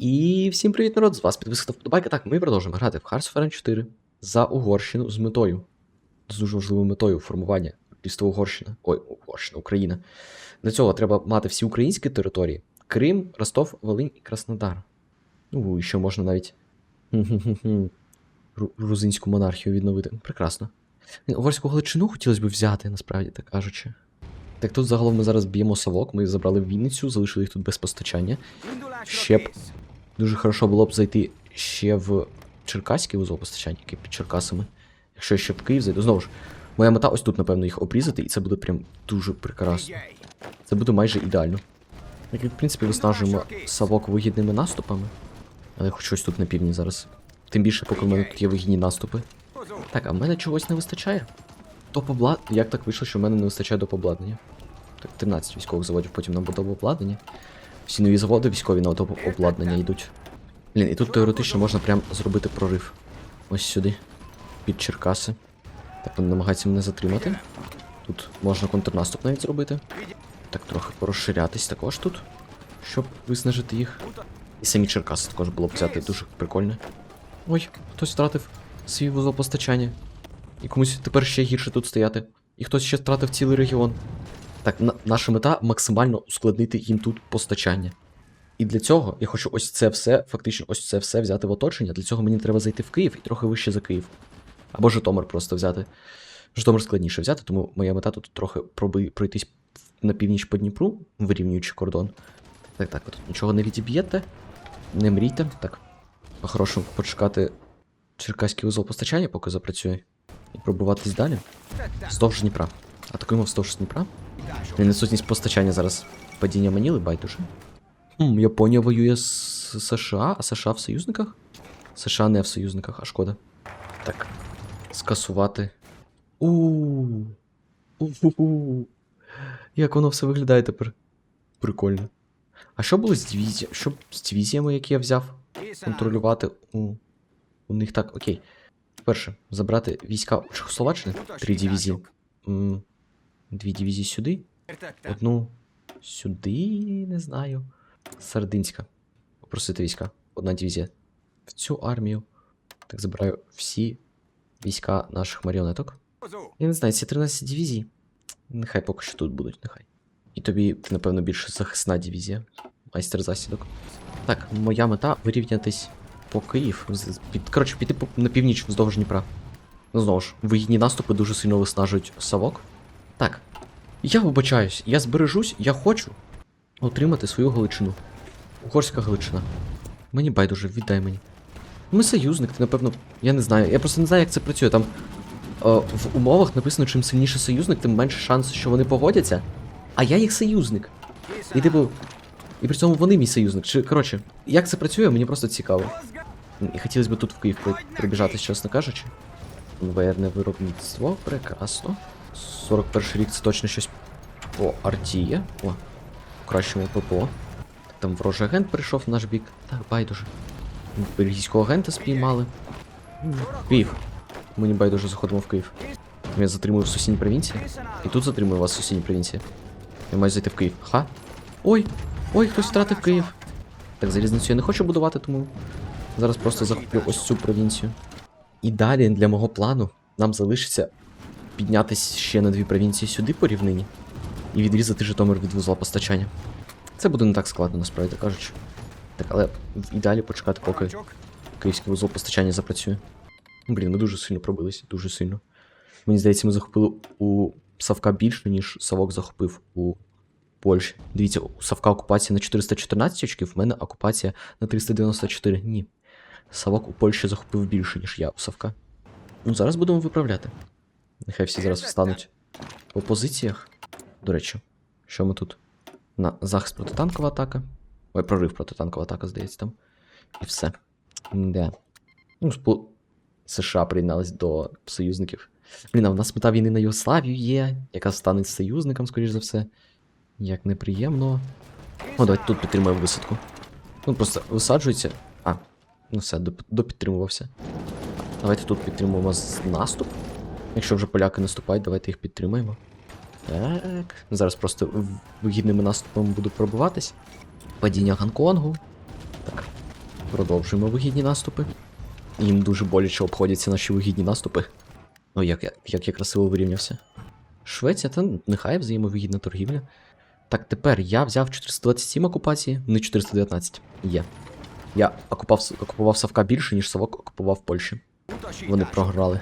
І всім привіт, народ! З вас підписка вподобайка. Так, ми продовжуємо грати в Hearts of Iron 4 за Угорщину з метою. З дуже важливою метою формування міста Угорщина. Ой, Угорщина, Україна. Для цього треба мати всі українські території: Крим, Ростов, Волинь і Краснодар. Ну, і ще можна навіть ру- грузинську монархію відновити. Прекрасно. Угорську Галичину хотілося б взяти, насправді так кажучи. Так тут загалом ми зараз б'ємо совок, ми забрали Вінницю, залишили їх тут без постачання. Ще б дуже хорошо було б зайти ще в Черкаський вузол постачання, який під Черкасами. Якщо ще в Київ зайду. Знову ж, моя мета ось тут, напевно, їх обрізати, і це буде прям дуже прекрасно. Це буде майже ідеально. Як, в принципі, виснажуємо Савок вигідними наступами. Але я хочу ось тут на півдні зараз. Тим більше, поки в мене тут є вигідні наступи. Так, а в мене чогось не вистачає. Топ-облад... Як так вийшло, що в мене не вистачає доп-обладнання? Так, 13 військових заводів, потім нам буде обладнання. Всі нові заводи військові на доп-обладнання йдуть. Блін, і тут теоретично можна прям зробити прорив. Ось сюди. Під Черкаси. Так, вони намагаються мене затримати. Тут можна контрнаступ навіть зробити. Так, трохи порозширятись також тут, щоб виснажити їх. І самі Черкаси також було б взяти дуже прикольно. Ой, хтось втратив свій вузол постачання. І комусь тепер ще гірше тут стояти. І хтось ще втратив цілий регіон. Так, на- наша мета максимально ускладнити їм тут постачання. І для цього я хочу ось це все, фактично, ось це все взяти в оточення. Для цього мені треба зайти в Київ і трохи вище за Київ. Або Житомир просто взяти. Житомир складніше взяти, тому моя мета тут трохи проби, пройтись на північ по Дніпру, вирівнюючи кордон. Так, так, ви тут нічого не відіб'єте. Не мрійте. Так. По-хорошому почекати Черкаський вузол постачання, поки запрацює. І пробуватись далі. Вздовж Дніпра. Атакуємо вздовж Дніпра. Блін, Відсутність постачання зараз. Падіння Маніли, байдуже. Хм, Японія воює з США, а США в союзниках? США не в союзниках, а шкода. Так. Скасувати. у у Як воно все виглядає тепер? Прикольно. А що було з дивізіями? Що з дивізіями, які я взяв? Контролювати у. У них так, окей. Перше, забрати війська у Чехословаччини. Три дивізії. Дві дивізії сюди. Одну сюди, не знаю. Сардинська. Попросити війська. Одна дивізія. В цю армію. Так забираю всі війська наших маріонеток. Я не знаю, ці 13 дивізій. Нехай поки що тут будуть, нехай. І тобі, ти, напевно, більше захисна дивізія. Майстер засідок. Так, моя мета вирівнятись по Київ. Під, коротше, піти на північ вздовж Дніпра. Ну, знову ж, вигідні наступи дуже сильно виснажують Савок. Так. Я вибачаюсь, я збережусь, я хочу отримати свою Галичину. Угорська Галичина. Мені байдуже, віддай мені. Ми союзник, ти напевно. Я не знаю. Я просто не знаю, як це працює. Там е, в умовах написано, чим сильніше союзник, тим менше шанс, що вони погодяться. А я їх союзник. І типу. І при цьому вони мій союзник. Чи коротше, як це працює, мені просто цікаво. І хотілося б тут в Київ прибіжати, чесно кажучи. Конвейерне виробництво, прекрасно. 41 рік це точно щось по арті є. О, кращому ППО. Там ворожий агент прийшов в наш бік. Так, байдуже. Бельгійського агента спіймали. Київ. Мені байдуже заходимо в Київ. Я затримую в сусідній провінції. І тут затримую вас в сусідній провінції. Я маю зайти в Київ. Ха? Ой! Ой, хтось втратив Київ. Так, залізницю я не хочу будувати, тому зараз просто захоплю ось цю провінцію. І далі для мого плану нам залишиться піднятись ще на дві провінції сюди по рівнині і відрізати Житомир від вузла постачання. Це буде не так складно, насправді кажучи. Так, але в ідеалі почекати, поки київський вузол постачання запрацює. Блін, ми дуже сильно пробилися, дуже сильно. Мені здається, ми захопили у Савка більше, ніж Савок захопив у Польщі. Дивіться, у Савка окупація на 414 очків, в мене окупація на 394. Ні. Савок у Польщі захопив більше, ніж я у Савка. Ну, зараз будемо виправляти. Нехай всі зараз встануть по позиціях. До речі, що ми тут? На захист протитанкова атака. Ой, прорив протитанкова атака, здається, там. І все. Да. Ну, спо... США приєднались до союзників. Блін, а в нас мета війни на Югославію є, яка стане союзником, скоріш за все. Як неприємно. О, давайте тут підтримуємо висадку. Ну, просто висаджується. А, ну все, допідтримувався. Давайте тут підтримуємо наступ. Якщо вже поляки наступають, давайте їх підтримаємо. Так. Зараз просто вигідними наступами буду пробиватись. Падіння Гонконгу. Так. Продовжуємо вигідні наступи. Їм дуже боляче обходяться наші вигідні наступи. Ну, як, я- як я красиво вирівнявся. Швеція, та нехай взаємовигідна торгівля. Так, тепер я взяв 427 окупації, не 419. Є. Я окупав, окупував Савка більше, ніж Савок окупував Польщі. Вони програли.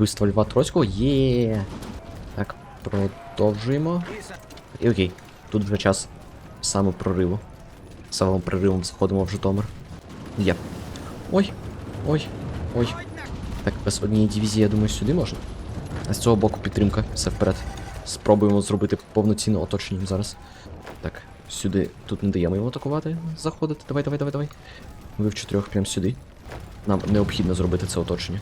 Вбивство Льва Троцького є. Так, продовжуємо. І окей, тут вже час саме прориву. Самим проривом заходимо в Житомир. Є. Ой, ой, ой. Так, без однієї дивізії, я думаю, сюди можна. А з цього боку підтримка, все вперед. Спробуємо зробити повноцінне оточення зараз. Так, сюди тут не даємо йому атакувати, заходити. Давай, давай, давай, давай. Ви в чотирьох прямо сюди. Нам необхідно зробити це оточення.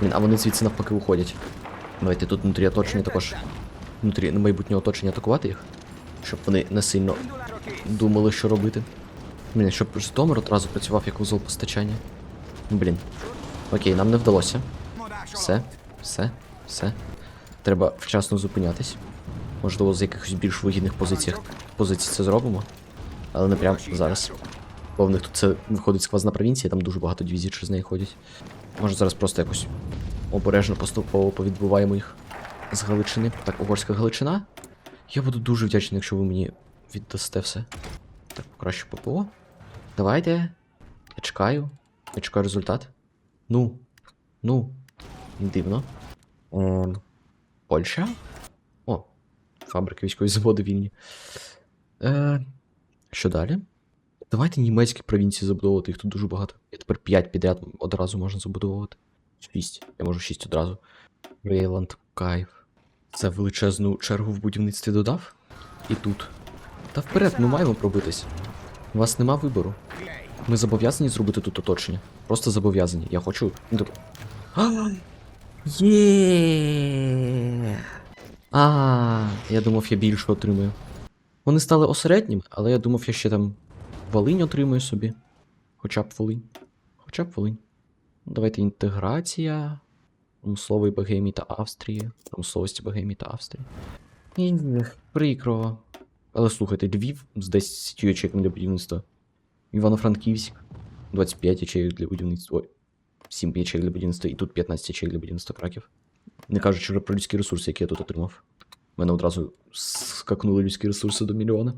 Блін, а вони звідси навпаки уходять. Давайте тут внутрі оточення також. Внутрі майбутнього оточення атакувати їх. Щоб вони не сильно думали, що робити. Блін, щоб Житомир одразу працював як узол постачання. Блін. Окей, нам не вдалося. Все, все, все. Треба вчасно зупинятись. Можливо, з якихось більш вигідних позиціях позицій це зробимо. Але не прямо зараз. Бо в них тут це виходить сквозна провінція, там дуже багато дивізій через неї ходять. Може зараз просто якось обережно поступово повідбуваємо їх з Галичини. Так, угорська Галичина. Я буду дуже вдячний, якщо ви мені віддасте все. Так, покраще ППО. Давайте. Я чекаю. Я чекаю результат. Ну. Ну. Дивно. Ем, Польща. О, фабрики військові заводи вільні. Е, що далі? Давайте німецькі провінції забудовувати, їх тут дуже багато. Я тепер 5 підряд одразу можна забудовувати. 6. Я можу 6 одразу. Рейланд, кайф. Це величезну чергу в будівництві додав. І тут. Та вперед, ми маємо пробитись. У вас нема вибору. Ми зобов'язані зробити тут оточення. Просто зобов'язані. Я хочу. Є. А, я думав, я більше отримую. Вони стали осередніми, але я думав, я ще там Волинь отримую собі. Хоча б Волинь. Хоча б Волинь. Давайте інтеграція. Промислової Богемії та Австрії. Промисловості Богемії та Австрії. І прикро. Але слухайте, Львів з 10 ячейками для будівництва. Івано-Франківськ. 25 ячейок для будівництва. Ой, 7 ячейок для будівництва і тут 15 ячейок для будівництва краків. Не кажучи вже про людські ресурси, які я тут отримав. У мене одразу скакнули людські ресурси до мільйона.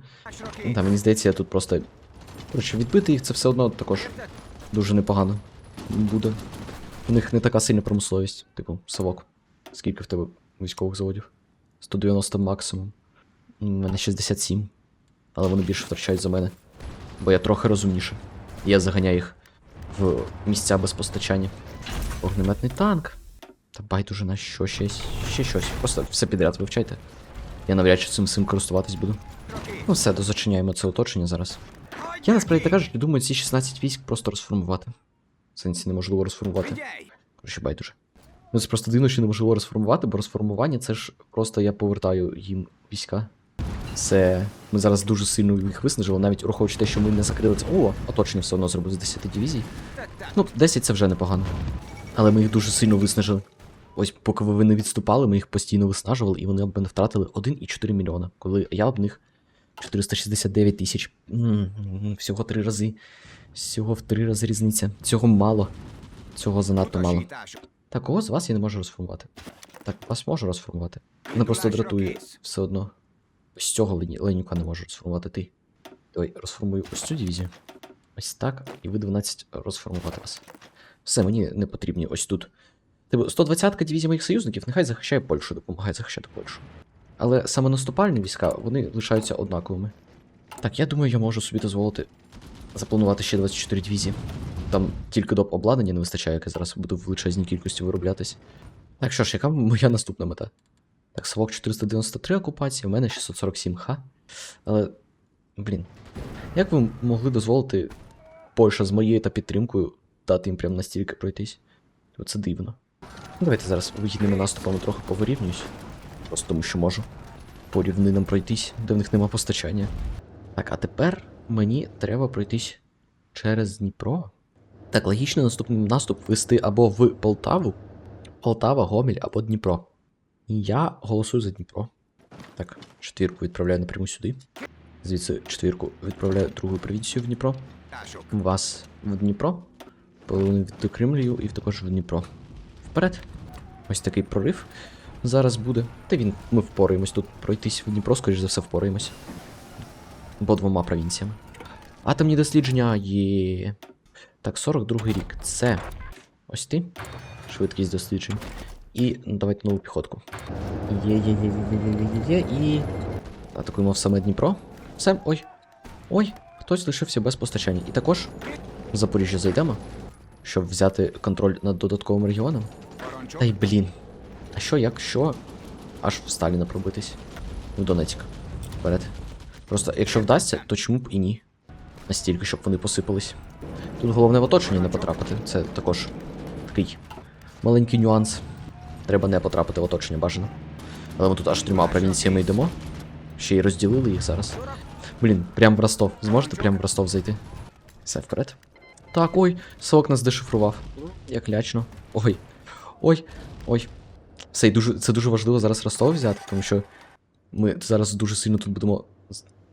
Та мені здається, я тут просто. Коротше, відбити їх це все одно також дуже непогано буде. У них не така сильна промисловість, типу, совок. Скільки в тебе військових заводів? 190 максимум. У мене 67. Але вони більше втрачають за мене. Бо я трохи розумніше. Я заганяю їх в місця без постачання. Огнеметний танк. Та байдуже на що ще, ще щось. Просто все підряд вивчайте. Я навряд чи цим всім користуватись буду. Ну все, дозачиняємо це оточення зараз. Я насправді кажучи, думаю, ці 16 військ просто розформувати. В сенсі неможливо розформувати. Коротше, байдуже. Ну це просто дивно, що неможливо розформувати, бо розформування це ж просто я повертаю їм війська. Це. Ми зараз дуже сильно їх виснажили, навіть враховуючи те, що ми не закрили це. О, оточення все одно зробили з 10 дивізій. Ну, 10 це вже непогано. Але ми їх дуже сильно виснажили. Ось, поки ви не відступали, ми їх постійно виснажували, і вони об мене втратили 1,4 мільйона, коли я об них 469 тисяч. Всього три рази. Всього в три рази різниця. Цього мало. Цього занадто мало. Так, кого з вас я не можу розформувати. Так, вас можу розформувати. Мене просто дратує все одно. Ось цього. Ленюка не можу розформувати ти. Давай, розформую ось цю дивізію. Ось так, і ви 12 розформувати вас. Все, мені не потрібні ось тут. Типу, 120-ка дивізія моїх союзників нехай захищає Польщу, допомагає захищати Польщу. Але саме наступальні війська, вони лишаються однаковими. Так, я думаю, я можу собі дозволити запланувати ще 24 дивізії. Там тільки доп обладнання не вистачає, яке зараз буде в величезній кількості вироблятись. Так що ж, яка моя наступна мета? Так, Савок 493 окупації, у мене 647 ха. Але. Блін. Як ви могли дозволити Польща з моєю та підтримкою дати їм прям настільки пройтись? Це дивно. Давайте зараз вигідними наступами трохи повирівнююсь. Просто тому що можу. По рівнинам пройтись, де в них нема постачання. Так, а тепер мені треба пройтись через Дніпро. Так, логічно наступний наступ вести або в Полтаву, Полтава, Гомель або Дніпро. І я голосую за Дніпро. Так, четвірку відправляю напряму сюди. Звідси четвірку відправляю другу провінцію в Дніпро. вас в Дніпро, половину відокремлюю і також в Дніпро. Вперед. Ось такий прорив зараз буде. Та він, ми впораємось тут пройтись в Дніпро, скоріш за все, впораємось. Бо двома провінціями. Атомні дослідження є. Так, 42 рік. Це ось ти. Швидкість досліджень. І ну, давайте нову піхотку. Є, є, є, є, є, є, є, є, і. Атакуємо в саме Дніпро. Все, ой. Ой, хтось лишився без постачання. І також в Запоріжжя зайдемо, щоб взяти контроль над додатковим регіоном. Та й блін. А що, якщо аж в Сталіна пробитись? В Донецьк. Вперед. Просто якщо вдасться, то чому б і ні? Настільки, щоб вони посипались. Тут головне в оточення не потрапити. Це також такий маленький нюанс. Треба не потрапити в оточення бажано. Але ми тут аж трьома провінціями йдемо. Ще й розділили їх зараз. Блін, прям в Ростов. Зможете прям в Ростов зайти? Все вперед. Так, ой, сок нас дешифрував. Як лячно. Ой. Ой. Ой. Все, і дуже, це дуже важливо зараз Ростов взяти, тому що ми зараз дуже сильно тут будемо.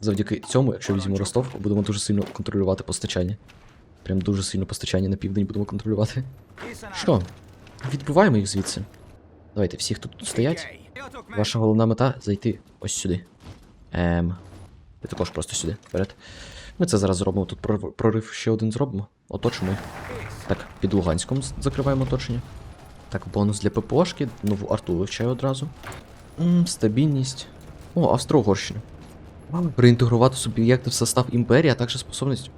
Завдяки цьому, якщо візьмемо Ростов, будемо дуже сильно контролювати постачання. Прям дуже сильно постачання на південь будемо контролювати. Що? Відбиваємо їх звідси. Давайте, всі, хто тут стоять. Ваша головна мета зайти ось сюди. Ем. І також просто сюди, вперед. Ми це зараз зробимо. Тут прорив, ще один зробимо. Оточимо. Так, під Луганськом закриваємо оточення. Так, бонус для ППОшки, нову арту вивчаю одразу. М, стабільність. О, Австро-Угорщина. Реінтегрувати суб'єкти в состав імперії, а також способність.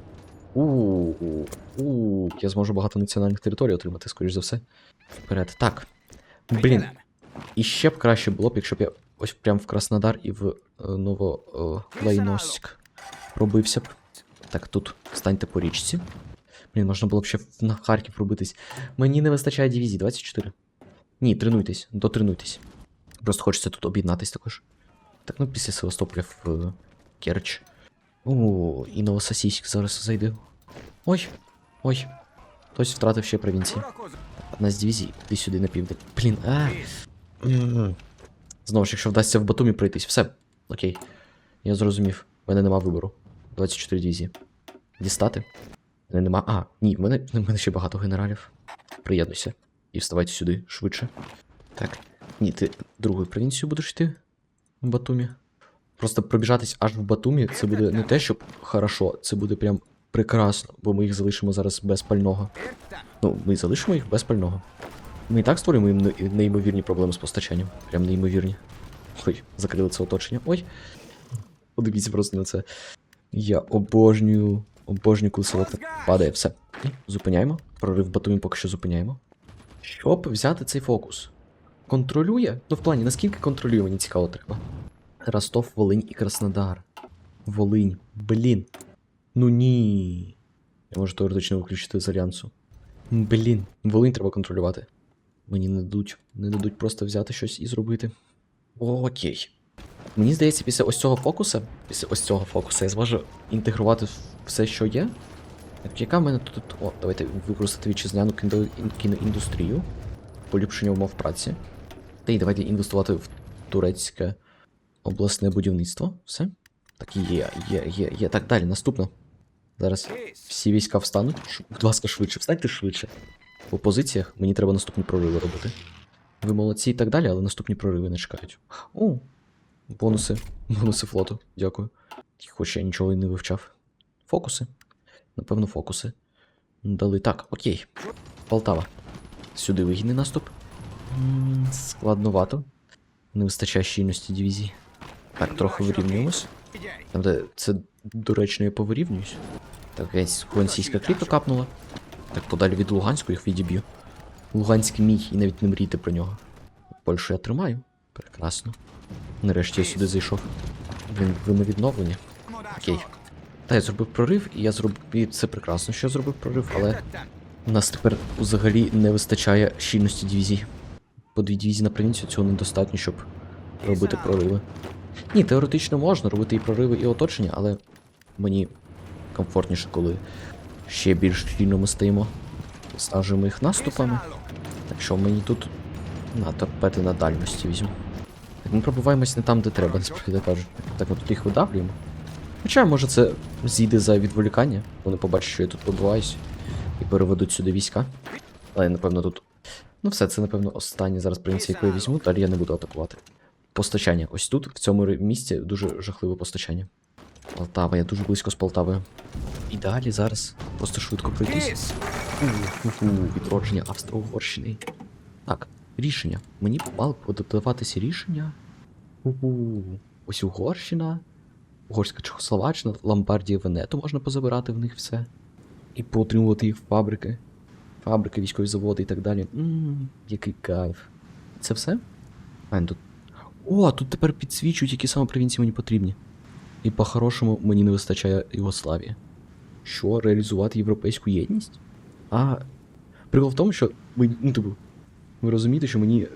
У, у, я зможу багато національних територій отримати, скоріш за все. Вперед. Так. Блін. І ще б краще було б, якщо б я ось прям в Краснодар і в е, Новолайноск пробився б. Так, тут станьте по річці. Блін, можна було б ще на Харків пробитись. Мені не вистачає дивізій, 24. Ні, тренуйтесь, дотренуйтесь. Просто хочеться тут об'єднатись також. Так, ну після Севастополя в е, Керч. О, і Новососійськ зараз зайде. Ой, ой. Хтось втратив ще провінції. Одна з дивізій, іди сюди на південь. Блін, а. Знову ж, якщо вдасться в Батумі пройтись, все. Окей. Я зрозумів. В мене нема вибору. 24 дивізії. Дістати? Нема. А, ні, в мене, в мене ще багато генералів. Приєднуйся. І вставайте сюди швидше. Так. Ні, ти другою провінцією будеш йти в Батумі. Просто пробіжатись аж в Батумі, це буде не те, щоб хорошо, це буде прям прекрасно, бо ми їх залишимо зараз без пального. Ну, ми залишимо їх без пального. Ми і так створюємо їм неймовірні проблеми з постачанням. Прям неймовірні. Ой, закрили це оточення. Ой. Подивіться просто на це. Я обожнюю. Обожнюю, коли село так падає. Все. Зупиняємо. Прорив Батумі поки що зупиняємо. Щоб взяти цей фокус. Контролює? Ну, в плані, наскільки контролює, мені цікаво треба. Ростов, Волинь і Краснодар. Волинь. Блін. Ну ні. Я можу теоретично виключити з альянсу. Блін, Волинь треба контролювати. Мені не дадуть, не дадуть просто взяти щось і зробити. Окей. Мені здається, після ось цього фокуса, після ось цього фокуса я зможу інтегрувати все, що є. Так, яка в мене тут. О, давайте використати вітчизняну кіноіндустрію. Поліпшення умов праці. Та й давайте інвестувати в турецьке обласне будівництво. Все. Так, є, є, є, є. Так, далі, наступно. Зараз всі війська встануть. Ш- Будь ласка, швидше, встаньте швидше. По позиціях мені треба наступні прориви робити. Ви молодці і так далі, але наступні прориви не чекають. О, бонуси. Бонуси флоту, дякую. Хоч я нічого і не вивчав. Фокуси. Напевно, фокуси. Дали так, окей. Полтава. Сюди вигідний наступ. Складновато. Не вистачає щільності дивізії. Так, трохи вирівнюємось. Там, де це доречно я повирівнююсь. Так, геть, Гонсійська кліка капнула. Так, подалі від Луганську їх відіб'ю. Луганськ мій, і навіть не мрійте про нього. Польщу я тримаю. Прекрасно. Нарешті я сюди зайшов. Блін, ви на відновлення. Окей. Та я зробив прорив, і я зробив. І це прекрасно, що я зробив прорив, але у нас тепер взагалі не вистачає щільності дивізій. По дві дивізії на провінцію цього недостатньо, щоб робити прориви. Ні, теоретично можна робити і прориви, і оточення, але мені комфортніше, коли ще більш щільно ми стоїмо. Стажимо їх наступами. Так що мені тут на торпети на дальності візьму. Так ми пробуваємось не там, де треба, насправді кажуть. Так ми тут їх видавлюємо. Хоча, може, це зійде за відволікання. Вони побачать, що я тут побиваюсь, і переведуть сюди війська. Але напевно тут. Ну, все, це, напевно, останнє зараз провінція, яку я візьму, далі я не буду атакувати. Постачання. Ось тут, в цьому місці, дуже жахливе постачання. Полтава, я дуже близько з Полтавою. І далі зараз просто швидко пройтись. Відродження Австро-Угорщини. Так, рішення. Мені мало б додаватися рішення. Ось Угорщина, Угорська Чехословаччина, Ломбардія, Венету можна позабирати в них все. І поотримувати їх фабрики. Фабрики, військові заводи і так далі. Ммм, який кайф. Це все? А, тут. О, тут тепер підсвічують, які саме провінції мені потрібні. І по-хорошому мені не вистачає Югославії. Що, реалізувати європейську єдність? А прикол в тому, що ми, ну, типу, ви розумієте, що мені.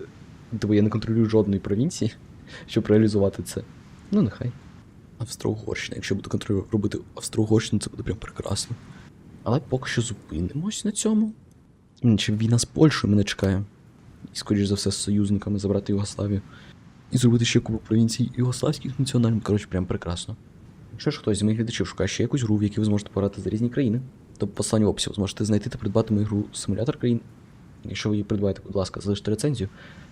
Типу, я не контролюю жодної провінції, щоб реалізувати це. Ну, нехай. Австро-Угорщина. Якщо буду контролювати робити Австро-Угорщину, це буде прям прекрасно. Але поки що зупинимось на цьому. Чи війна з Польщею мене чекає. І, скоріш за все, з союзниками забрати Югославію. І зробити ще купу провінцій югославських національних. Коротше, прям прекрасно. Якщо ж хтось з моїх глядачів шукає ще якусь гру, в якій ви зможете пограти за різні країни, то по посланню в описі ви зможете знайти та придбати мою гру симулятор країн. Якщо ви її придбаєте, будь ласка, залиште рецензію.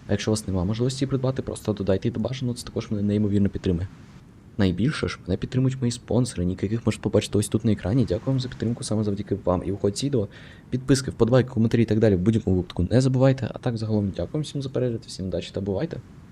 А якщо у вас немає можливості її придбати, просто додайте її до бажаного, це також мене неймовірно підтримує. Найбільше ж мене підтримують мої спонсори, ніки яких можете побачити ось тут на екрані. Дякую вам за підтримку саме завдяки вам. І виходь відео, підписки, вподобайки, коментарі і так далі в будь-якому випадку не забувайте. А так загалом дякую всім за перегляд, всім удачі та бувайте.